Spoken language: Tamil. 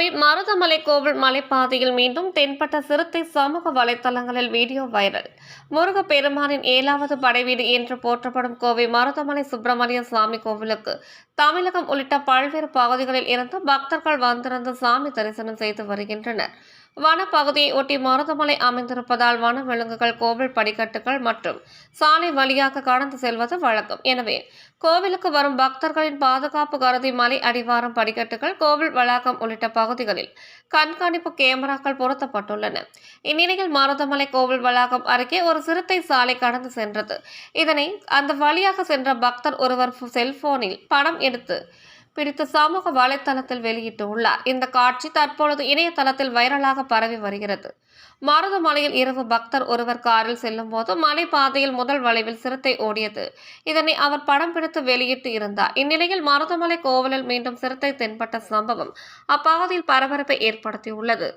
கோவை மருதமலை கோவில் மலைப்பாதையில் மீண்டும் தென்பட்ட சிறுத்தை சமூக வலைத்தளங்களில் வீடியோ வைரல். முருகப்பெருமானின் ஏழாவது படைவீடு என்று போற்றப்படும் கோவை மருதமலை சுப்பிரமணிய சுவாமி கோவிலுக்கு தமிழகம் உள்ளிட்ட பல்வேறு பகுதிகளில் இருந்து பக்தர்கள் வந்திருந்து சாமி தரிசனம் செய்து வருகின்றனர். வனப்பகுதியை ஒட்டி மருதமலை அமைந்திருப்பதால் வன விலங்குகள் கோவில் படிக்கட்டுகள் மற்றும் சாலை வழியாக கடந்து செல்வது வழக்கம். எனவே கோவிலுக்கு வரும் பக்தர்களின் பாதுகாப்பு கருதி மலை அடிவாரம் படிக்கட்டுகள் கோவில் வளாகம் உள்ளிட்ட பகுதிகளில் கண்காணிப்பு கேமராக்கள் பொருத்தப்பட்டுள்ளன. இந்நிலையில் மருதமலை கோவில் வளாகம் அருகே ஒரு சிறுத்தை சாலை கடந்து சென்றது. இதனை அந்த வழியாக சென்ற பக்தர் ஒருவர் செல்போனில் படம் எடுத்து பிடித்து சமூக வலைத்தளத்தில் வெளியிட்டுள்ளார். இந்த காட்சி தற்பொழுது இணையதளத்தில் வைரலாக பரவி வருகிறது. மருதமலையில் இரவு பக்தர் ஒருவர் காரில் செல்லும் போது மலை பாதையில் முதல் வளைவில் சிறுத்தை ஓடியது. இதனை அவர் படம் பிடித்து வெளியிட்டு இருந்தார். இந்நிலையில் மருதமலை கோவிலில் மீண்டும் சிறுத்தை தென்பட்ட சம்பவம் அப்பகுதியில் பரபரப்பை ஏற்படுத்தியுள்ளது.